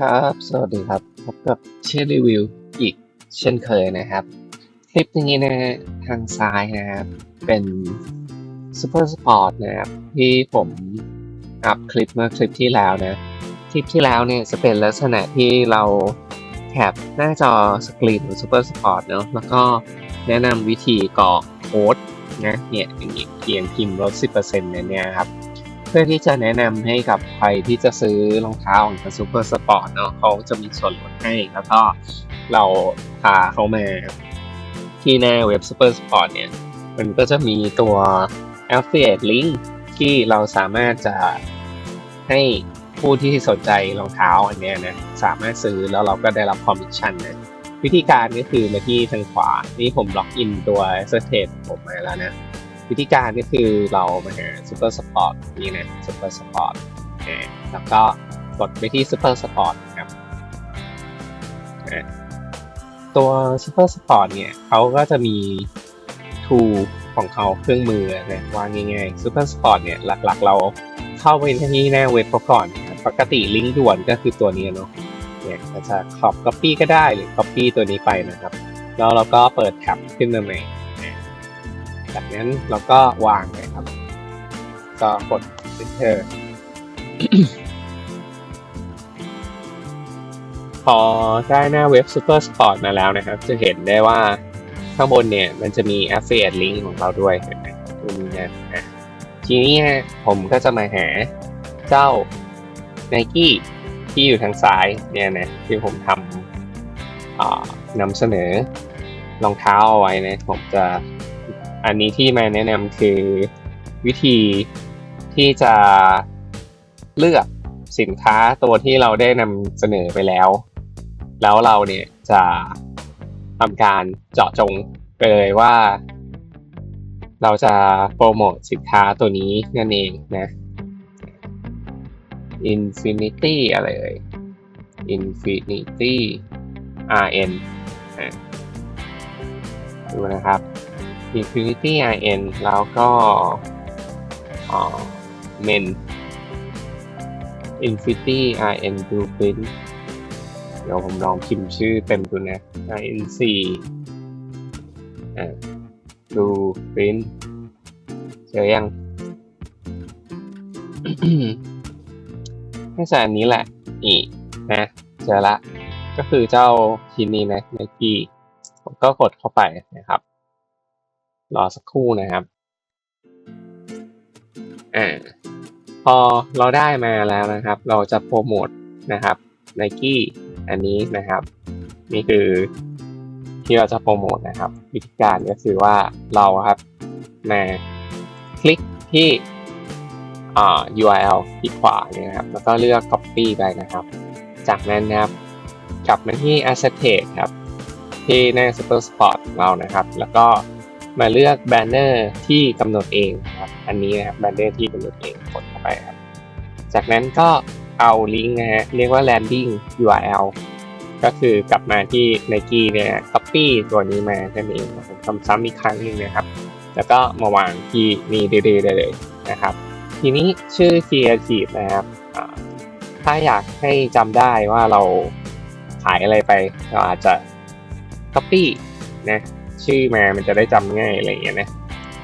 ครับ สวัสดีครับ พบกับเชนรีวิวอีกเช่นเคยนะครับ คลิปนี้นะฮะทางซ้ายนะครับ เป็น Super Sport นะครับ ที่ผมอัพคลิปเมื่อคลิปที่แล้วนะ คลิปที่แล้วเนี่ยจะเป็นลักษณะที่เราแคปหน้าจอสกรีนของ Super Sport เนอะแล้วก็แนะนำวิธีกรอกโค้ดนะเนี่ยอย่างนี้เพียงพิมพ์ลด10%เนี่ยเนี่ยครับ เพื่อที่จะแนะนำให้กับใครที่จะซื้อรองเท้าของซูเปอร์สปอร์ตเนาะเขาจะมีส่วนลดให้ แล้วก็เราพาเขามาที่หน้าเว็บซูเปอร์สปอร์ตเนี่ย มันก็จะมีตัว affiliate link ที่เราสามารถจะให้ผู้ที่สนใจรองเท้าอันนี้นะสามารถซื้อแล้วเราก็ได้รับคอมมิชชั่นนะวิธีการก็คือมาที่ทางขวา นี่ผมล็อกอินตัว s e r t a g e ผมมาแล้วนะ วิธีการก็คือเรามาหา Super Sport นี่นะ Super Sport นะแล้วก็กดไปที่ Super Sport นะครับตัว Super Sport เนี่ยเขาก็จะมี tool ของเขาเครื่องมือนะว่าง่ายๆ Super Sport เนี่ยหลักๆ เราเข้าไปที่หน้าเว็บก่อนปกติลิงก์ด่วนก็คือตัวนี้เนาะเนี่ยจะขอบ copy ก็ได้หรือ copy ตัวนี้ไปนะครับ แล้วเราก็เปิดแท็บขึ้นมาใหม่ จากนั้นเราก็วางเลยครับ ก็กด enter พอได้หน้าเว็บ Super Sport มาแล้วนะครับ จะเห็นได้ว่าข้างบนเนี่ยมันจะมี affiliate link ของเราด้วยเห็นไหมตรงนี้นะอะทีนี้ผมก็จะมาหาเจ้า Nike ที่อยู่ทางซ้ายเนี่ยนะที่ผมทำนำเสนอรองเท้าเอาไว้นะผมจะ อันนี้ที่มาแนะนำคือวิธีที่จะเลือกสินค้าตัวที่เราได้นำเสนอไปแล้ว แล้วเราเนี่ยจะทำการเจาะจงไปเลยว่า เราจะโปรโมทสินค้าตัวนี้นั่นเองนะ Infinity อะไรเอ่ย Infinity RN อะดูนะครับ Infinity IN แล้วก็อ่า Men Infinity IN Blueprint เดี๋ยวผมลองพิมพ์ชื่อเต็มดูนะ INC อ่า Blueprint เจอยังน่าจะอันนี้แหละนี่นะ เจอละ ก็คือเจ้าชิ้นนี้นะ Nike ผมก็กดเข้าไปนะครับ รอสักครู่นะครับอ่าพอเราได้มาแล้วนะครับ เราจะโปรโมทนะครับ Nike อันนี้นะครับ นี่คือที่เราจะโปรโมทนะครับ วิธีการก็คือว่าเราครับมาคลิกที่ URL ที่ขวาเนี่ยนะครับ แล้วก็เลือก copy ไปนะครับ จากนั้นนะครับกลับมาที่ Acetate ครับ ที่หน้า Super Sport ของเรานะครับ แล้วก็ มาเลือกแบนเนอร์ที่กำหนดเองครับ อันนี้นะครับแบนเนอร์ที่กำหนดเองกดเข้าไปครับ จากนั้นก็เอาลิงก์นะฮะเรียกว่า landing URL ก็คือกลับมาที่ Nike เนี่ย copy ตัวนี้มานั่นเองผมทำซ้ำอีกครั้งหนึ่งนะครับ แล้วก็มาวางที่นี่ดื้อยๆเลยนะครับ ทีนี้ชื่อ Creative นะครับถ้าอยากให้จำได้ว่าเราขายอะไรไป เราอาจจะ copy นะ ชื่อมามันจะได้จำง่ายอะไรอย่างเงี้ยนะ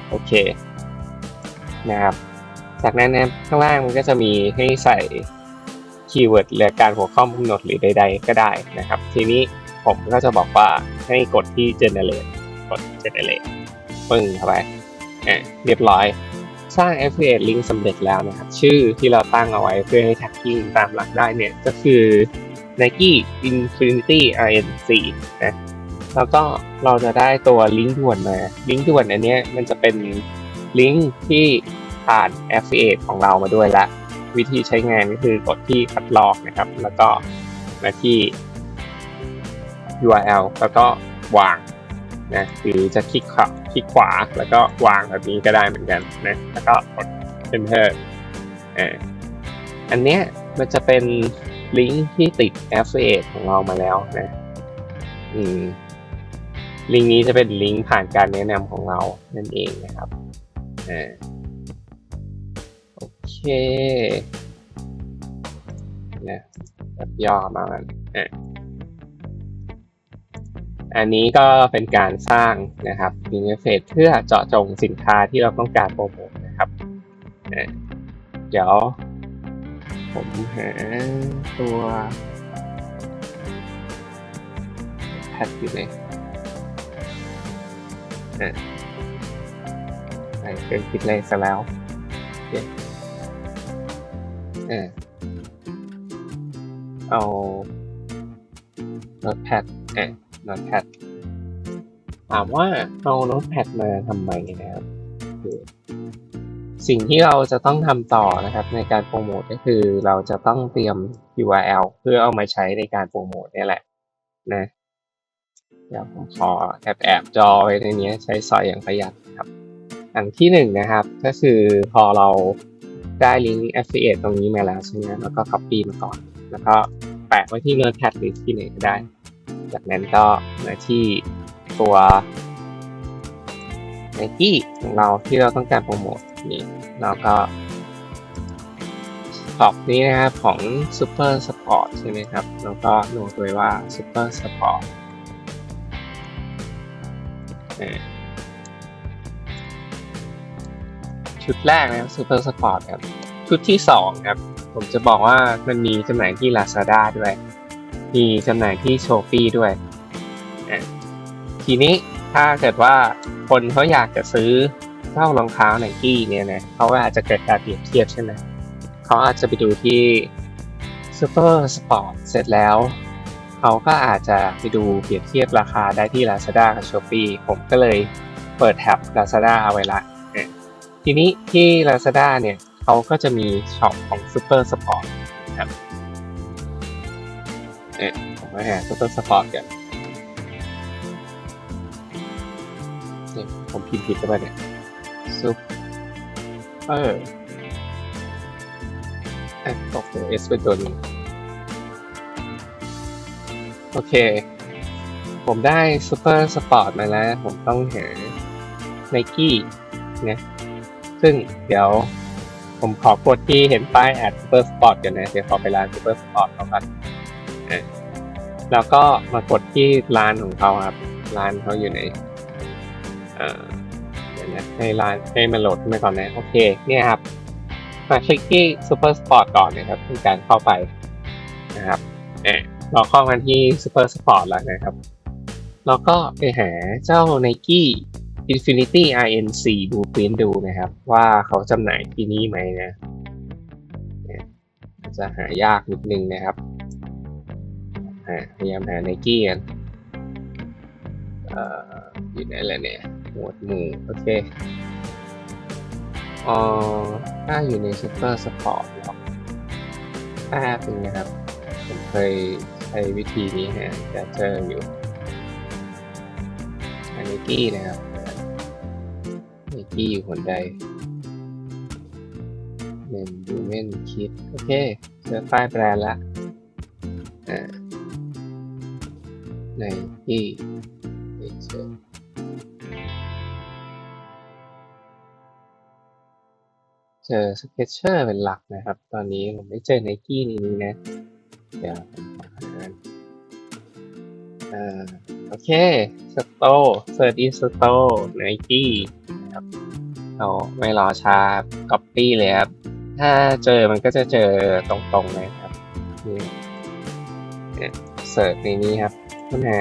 โอเคนะครับจากนั้นนะข้างล่างมันก็จะมีให้ใส่คีย์เวิร์ดหรือการหัวข้อกำหนดหรือใด ๆ ก็ได้นะครับ ทีนี้ผมก็จะบอกว่าให้กดที่ generate กด generate ปึ้งเข้าไปอะเรียบร้อย สร้าง affiliate link สำเร็จแล้วนะครับ ชื่อที่เราตั้งเอาไว้เพื่อให้ tracking ตามหลักได้เนี่ย ก็คือ Nike Infinity RN4 นะ แล้วก็เราจะได้ตัวลิงก์ด่วนมาลิงก์ด่วนอันนี้มันจะเป็นลิงก์ที่ผ่าน affiliate ของเรามาด้วยละวิธีใช้งานก็คือกดที่คัดลอกนะครับ แล้วก็มาที่ URL แล้วก็วางนะหรือจะคลิกขวาคลิกขวาแล้วก็วางแบบนี้ก็ได้เหมือนกันนะแล้วก็กด enter อ่าอันเนี้ยมันจะเป็นลิงก์ที่ติด affiliate ของเรามาแล้วนะ อืม ลิงก์นี้จะเป็นลิงก์ผ่านการแนะนำของเรานั่นเองนะครับอ่าโอเคนะแบบย่อมามันอะอันนี้ก็เป็นการสร้างนะครับอินเทอร์เฟซเพื่อเจาะจงสินค้าที่เราต้องการโปรโมทนะครับ เดี๋ยว ผมหาตัวแพทอยู่ไหน อะใส่เครื่องคิดเลขซะแล้วโอเคอะเอาโน้ตแพดอะโน้ตแพดถามว่าเอาโน้ตแพดมาทำไมนะครับคือสิ่งที่เราจะต้องทำต่อนะครับ ในการโปรโมทก็คือเราจะต้องเตรียม URL เพื่อเอามาใช้ในการโปรโมทนี่แหละนะ ดี๋ยวผมขอแอบแอบจอไว้ในนี้ใช้ซอยอย่างประหยัดครับ อันที่หนึ่งนะครับ ก็คือพอเราได้ลิงก์ affiliate ตรงนี้มาแล้วใช่ไหมแล้วก็ copy มาก่อน แล้วก็แปะไว้ที่ notepad หรือที่ไหนก็ได้ จากนั้นก็มาที่ตัว Nike ของเราที่เราต้องการโปรโมทนี่เราก็ช็อปนี้นะครับของ Super Sport ใช่ไหมครับ แล้วก็โน้ตไว้ว่า Super Sport ชุดแรกนะครับ Super Sport ครับ ชุดที่สองครับ ผมจะบอกว่ามันมีจำหน่ายที่ Lazada ด้วย มีจำหน่ายที่ Shopee ด้วย ทีนี้ถ้าเกิดว่าคนเขาอยากจะซื้อเจ้ารองเท้าไนกี้เนี่ยนะเขาอาจจะเกิดการเปรียบเทียบใช่ไหมเขาอาจจะไปดูที่ Super Sport เสร็จแล้ว เขาก็อาจจะไปดูเปรียบเทียบราคาได้ที่ Lazada กับ Shopee ผมก็เลยเปิดแท็บ Lazada เอาไว้ละอะทีนี้ที่ Lazada เนี่ยเขาก็จะมีช็อปของ Super Sport ครับเอ๊ะผมมาหา Super Sport กันเนี่ยผมพิมพ์ผิดไปเนี่ย Super อะตกตัว S เป็นตัวนี้ โอเค ผมได้ Super Sport มาแล้ว ผมต้องหา Nike นะซึ่งเดี๋ยวผมขอกดที่เห็นป้ายแอด Super Sport กันนะ เดี๋ยวขอไปร้าน Super Sport เขากันอะแล้วก็มากดที่ร้านของเขาครับ ร้านเขาอยู่ไหนเอ่อเดี๋ยวนะให้ร้านให้มันโหลดขึ้นมาก่อนนะ โอเค เนี่ยครับ มาคลิกที่ Super Sport ก่อนนะครับเป็นการเข้าไปนะครับเอ่ เราเข้ามาที่ Super Sport แล้วนะครับ แล้วก็ไปหาเจ้า Nike Infinity INC Blueprint ดูนะครับ ว่าเขาจำหน่ายที่นี่ไหมนะเนี่ยจะหายากนิดนึงนะครับพยายามหา Nike กันออยู่ไหนแล้วเนี่ย หมวดหมู่ โอเคอ่อถ้าอยู่ใน Super Sport หรอแป๊บนึงนะครับ ผมเคย ช้วิธีนี้ฮะจะเจออยู่ อันนี้กี้นะครับนิกี้อยู่คนใดเมนดูเมนคิด โอเค เจอป้ายแบรนด์ละอ่าในกี้เจอเจอสเก็ตเชอร์เป็นหลักนะครับ ตอนนี้ผมไม่เจอไนกี้ในนี้นะ เดี๋ยวอโอเคสโตเซิร์ชอินสโตไนกี้ครับเราไม่รอช้าก๊อปปี้เลยครับ ถ้าเจอมันก็จะเจอตรงๆเลยครับนี่เนี่ยเสิร์ชในนี้ครับค้นหา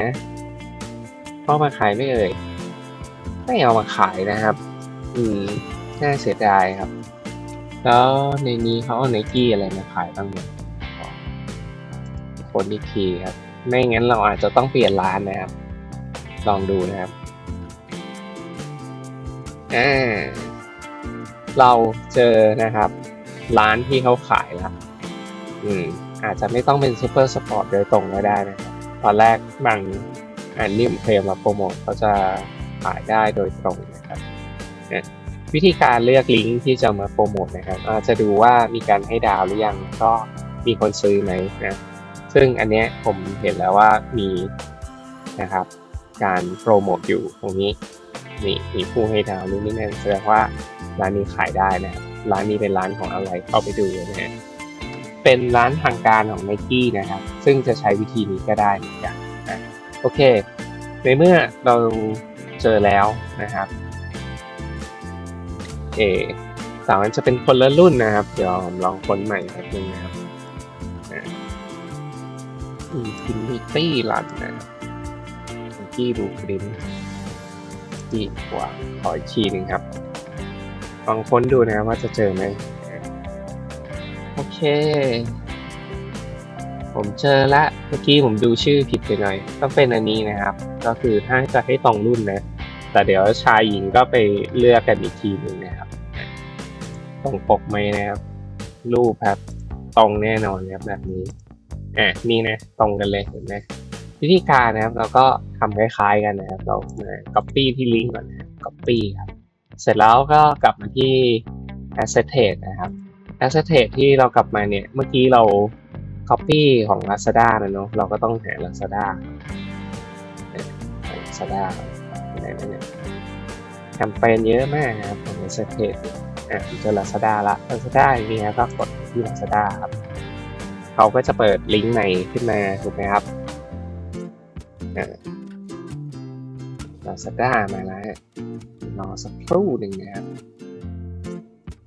เข้ามาขายไม่เอ่ย ไม่เอามาขายนะครับ อืม น่าเสียดายครับ แล้วในนี้เขาเอาไนกี้อะไรมาขายบ้างเนี่ย คนอีกทีครับ ไม่งั้นเราอาจจะต้องเปลี่ยนร้านนะครับ ลองดูนะครับอ่าเราเจอนะครับ ร้านที่เขาขายแล้วอืมอาจจะไม่ต้องเป็นซูเปอร์สปอร์ตโดยตรงก็ได้นะครับ ตอนแรกบางอันนี้ผมเคยมาโปรโมทเขาจะขายได้โดยตรงนะครับวิธีการเลือกลิงก์ที่จะมาโปรโมทนะครับอาจจะดูว่ามีการให้ดาวหรือยังก็มีคนซื้อไหมนะ ซึ่งอันเนี้ยผมเห็นแล้วว่ามีนะครับ การโปรโมทอยู่ตรงนี้นี่มีผู้ให้ดาวนู่นนี่นั่นแสดงว่าร้านนี้ขายได้นะครับร้านนี้เป็นร้านของอะไรเข้าไปดูนะฮะเป็นร้านทางการของ n i กี้นะครับ ซึ่งจะใช้วิธีนี้ก็ได้เหมือนกันอะโอเค ในเมื่อเราเจอแล้วนะครับเอสามารถจะเป็นคนละรุ่นนะครับ เดี๋ยวผมลองค้นใหม่แป๊บนึงนะครับ อินฟินิตี้รันนะที่ดูปรินดีกว่าขออีกทีหนึ่งครับลองค้นดูนะว่าจะเจอไหมโอเค ผมเจอละเมื่อกี้ผมดูชื่อผิดไปหน่อย ต้องเป็นอันนี้นะครับ ก็คือถ้าจะให้ตรงรุ่นนะ แต่เดี๋ยวชายหญิงก็ไปเลือกกันอีกทีหนึ่งนะครับตรงปกไหมนะครับ รูปครับ ตรงแน่นอนครับแบบนี้ อะนี่นะตรงกันเลยเห็นไหมวิธีการนะครับเราก็ทำคล้ายๆกันนะครับ เรามา copy ที่ลิงก์ก่อนนะครับ copy ครับเสร็จแล้วก็กลับมาที่ asset tag นะครับ asset tag ที่เรากลับมาเนี่ยเมื่อกี้เรา copy ของ Lazada นะเนาะเราก็ต้องหา Lazada Lazada ไหนเนี่ยแคมเปญเยอะมากนะครับของ asset tag อะเจอ Lazada ละ Lazada อย่างนี้ครับก็กดที่ Lazada ครับ เขาก็จะเปิดลิงก์ใหม่ขึ้นมาถูกไหมครับอ่า Lazada มาแล้วรอสักครู่หนึ่งนะครับ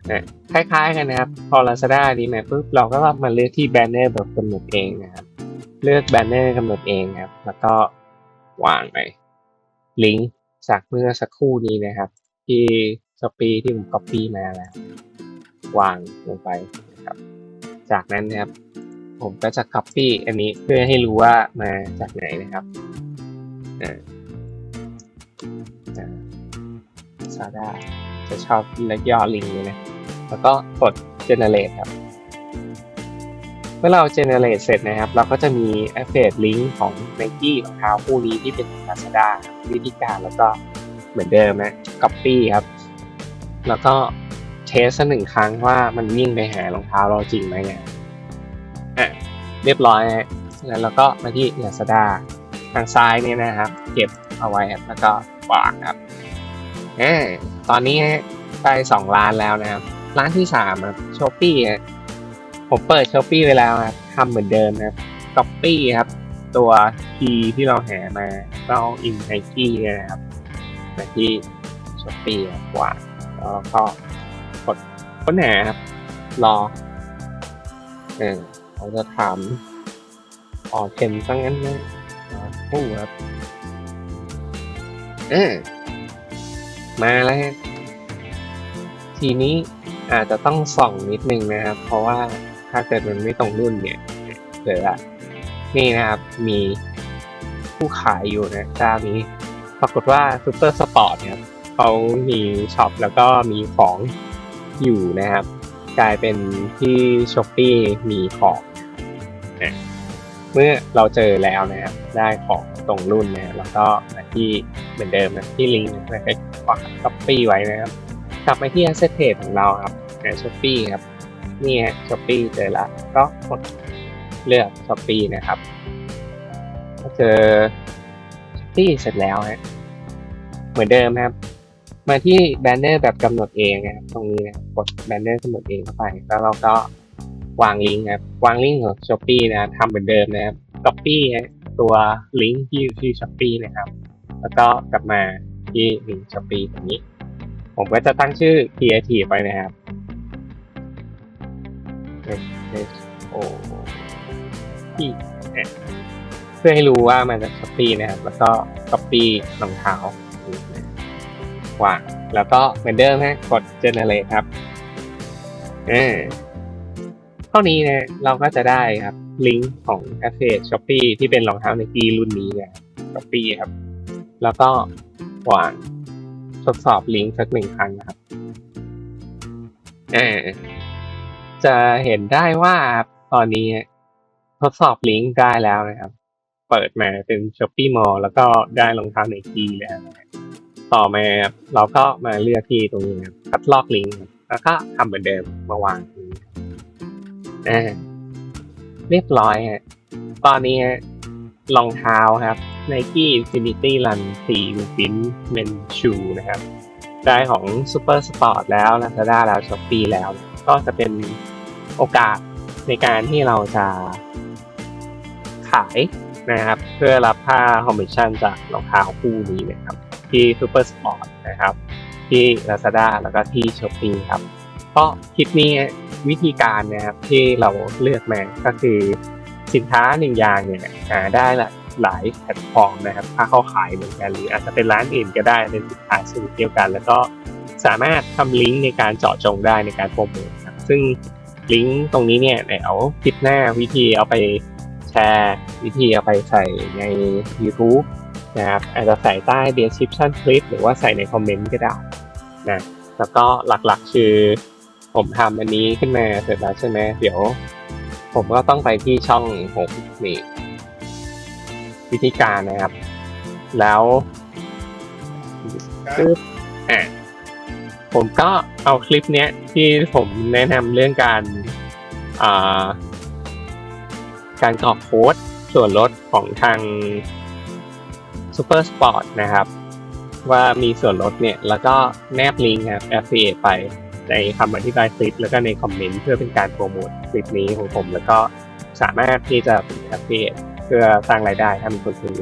นะคล้ายๆกันนะครับ พอ Lazada นี้มาปุ๊บเราก็มาเลือกที่แบนเนอร์แบบกำหนดเองนะครับ เลือกแบนเนอร์กำหนดเองครับ แล้วก็วางไปลิงก์จากเมื่อสักครู่นี้นะครับ ที่สปีที่ผม copy มาแล้ว วางลงไปนะครับ จากนั้นนะครับ ผมก็จะ copy อันนี้เพื่อให้รู้ว่ามาจากไหนนะครับอ่าซาด้าจะชอบเล็กย่อลิงเลยนะ แล้วก็กด generate ครับ เมื่อเรา generate เสร็จนะครับ เราก็จะมี affiliate link ของ Nike รองเท้าคู่นี้ที่เป็น Lazada วิธีการแล้วก็เหมือนเดิมนะ copy ครับ แล้วก็เทสหนึ่งครั้งว่ามันวิ่งไปหารองเท้าเราจริงไหมเนี่ย เรียบร้อยนะแล้วเราก็มาที่ Lazada ทางซ้ายนี่นะครับ เก็บเอาไว้แล้วก็วางครับอ่าตอนนี้ได้สองร้านแล้วนะครับ ร้านที่สามครับช้อปปี้ผมเปิดช้อปปี้ไว้แล้วครับทำเหมือนเดิมนะครับก๊อปปี้ครับ ตัวคีย์ที่เราหามาเราอินไนกี้เนี่ยนะครับมาที่ช้อปปี้กวาแล้วก็กดค้นหาครับรอเออ เขาจะถามออเทมซะงั้นนะรอคู่ครับเออมาแล้วฮะทีนี้อาจจะต้องส่องนิดนึงนะครับ เพราะว่าถ้าเกิดมันไม่ตรงรุ่นเนี่ยเดี๋ยวละนี่นะครับ มีผู้ขายอยู่นะเจ้านี้ ปรากฏว่าซูเปอร์สปอร์ตเนี่ยเขามีช็อปแล้วก็มีของอยู่นะครับ กลายเป็นที่ช้อปปี้มีของนะ เมื่อเราเจอแล้วนะครับได้ของตรงรุ่นนะแล้วก็มาที่เหมือนเดิมนะที่ลิงก์นะไปวางช้อปปี้ไว้นะครับกลับมาที่ asset page ของเราครับในช้อปปี้ครับนี่ฮะช้อปปี้เจอละก็กดเลือกช้อปปี้นะครับก็เจอช้อปปี้เสร็จแล้วฮะเหมือนเดิมครับ มาที่แบนเนอร์แบบกำหนดเองนะครับตรงนี้นะกดแบนเนอร์กำหนดเองเข้าไปแล้วเราก็ วางลิงก์ครับวางลิงก์ของช้อปปี้นะทำเหมือนเดิมนะครับ copy ฮะตัวลิงก์ที่อยู่ที่ช้อปปี้นะครับ แล้วก็กลับมาที่ลิงก์ช้อปปี้ตรงนี้ ผมก็จะตั้งชื่อ creative ไปนะครับ S O P เพื่อให้รู้ว่ามันจะ copy นะครับ แล้วก็ copy รองเท้าวางแล้วก็เหมือนเดิมฮะกด generate ครับอ ท่านี้นะเราก็จะได้ครับลิงก์ของ affiliate shopee ที่เป็นรองเท้าในกีรุ่นนี้นะ shopee ครับ แล้วก็วางทดสอบลิงก์สักหนึ่งครั้งนะครับจะเห็นได้ว่าตอนนี้ทดสอบลิงก์ได้แล้วนะครับ เปิดมาเป็น Shopee Mall แล้วก็ได้รองเท้าไนกี้แล้วต่อมาเราก็มาเลือกที่ตรงนี้ครับคัดลอกลิงก์แล้วก็ทำเหมือนเดิมมาวาง อ่าเรียบร้อยฮะตอนนี้รองเท้าครับ Nike Infinity Run 4 Fin Men Shoe นะครับ ได้ของ Super Sport แล้ว Lazada แล้ว Shopee แล้ว ก็จะเป็นโอกาสในการที่เราจะขายนะครับ เพื่อรับค่าคอมมิชชั่นจากรองเท้าคู่นี้นะครับ ที่ Super Sport นะครับ ที่ Lazada แล้วก็ที่ Shopee ครับ ก็คลิปนี้วิธีการนะครับที่เราเลือกมาก็คือสินค้าหนึ่งอย่างเนี่ยหาได้หลายแพลตฟอร์มนะครับ ถ้าเขาขายเหมือนกันหรืออาจจะเป็นร้านอื่นก็ได้เป็นสินค้าชนิดเดียวกัน แล้วก็สามารถทำลิงก์ในการเจาะจงได้ในการโปรโมทครับซึ่งลิงก์ตรงนี้เนี่ยเดี๋ยวคลิปหน้าวิธีเอาไปแชร์ วิธีเอาไปใส่ใน YouTube นะครับอาจจะใส่ใต้ description คลิปหรือว่าใส่ในคอมเมนต์ก็ได้นะแล้วก็หลักๆคือ ผมทำอันนี้ขึ้นมาเสร็จแล้วใช่ไหมเดี๋ยว ผมก็ต้องไปที่ช่องผมนี่วิธีการนะครับ แล้วปึ๊บอะผมก็เอาคลิปเนี้ยที่ผมแนะนำเรื่องการอ่าการกรอกโค้ดส่วนลดของทาง Super Sport นะครับ ว่ามีส่วนลดเนี่ย แล้วก็แนบลิงก์ครับ affiliate ไป ในคำอธิบายคลิป แล้วก็ในคอมเมนต์เพื่อเป็นการโปรโมทคลิปนี้ของผม แล้วก็สามารถที่จะเป็น affiliate เพื่อสร้างรายได้ถ้ามีคนซื้อ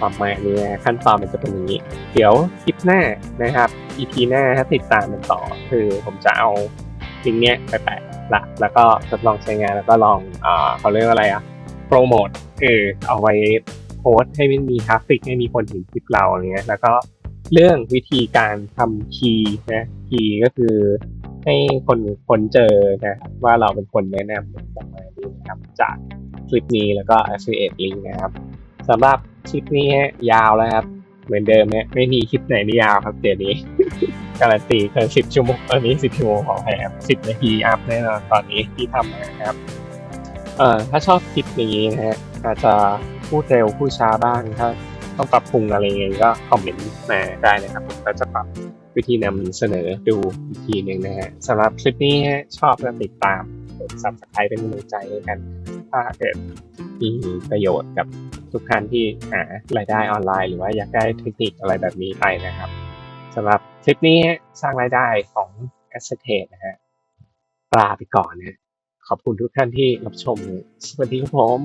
ประมาณนี้ขั้นตอนมันจะเป็นอย่างนี้ เดี๋ยวคลิปหน้านะครับ EP หน้าถ้าติดตามมันต่อ คือผมจะเอาลิงก์เนี้ยไปแปะละแล้วก็ทดลองใช้งานแล้วก็ลองอ่าเขาเรียกว่าอะไรอะโปรโมทเออเอาไว้โพสให้มันมีทราฟฟิกให้มีคนเห็นคลิปเราอย่างเงี้ยแล้วก็ เรื่องวิธีการทำคีย์นะคีย์ก็คือให้คนคนเจอนะครับว่าเราเป็นคนแนะนำประมาณนี้นะครับ จากคลิปนี้แล้วก็ affiliate link นะครับสำหรับคลิปนี้ยาวแล้วครับ เหมือนเดิมเนี่ยไม่มีคลิปไหนที่ยาวครับเดี๋ยวนี้ การันตีเกินสิบชั่วโมงตอนนี้สิบชั่วโมงของแอบสิบนาทีอัพแน่นอนตอนนี้ที่ทำนะครับเอ่อถ้าชอบคลิปนี้นะฮะอาจจะพูดเร็วพูดช้าบ้างถ้า ต้องปรับปรุงอะไรยังไงก็คอมเมนต์มาได้นะครับผมก็จะปรับวิธีนำเสนอดูอีกทีหนึ่งนะฮะสำหรับคลิปนี้ฮะชอบก็ติดตามกด subscribe เป็นกำลังใจให้กัน ถ้าเกิดมีประโยชน์กับทุกท่านที่หารายได้ออนไลน์ หรือว่าอยากได้เทคนิคอะไรแบบนี้ไปนะครับสำหรับคลิปนี้สร้างรายได้ของ a s s e t นะฮะลาไปก่อนนะขอบคุณทุกท่านที่รับชม สวัสดีครับผม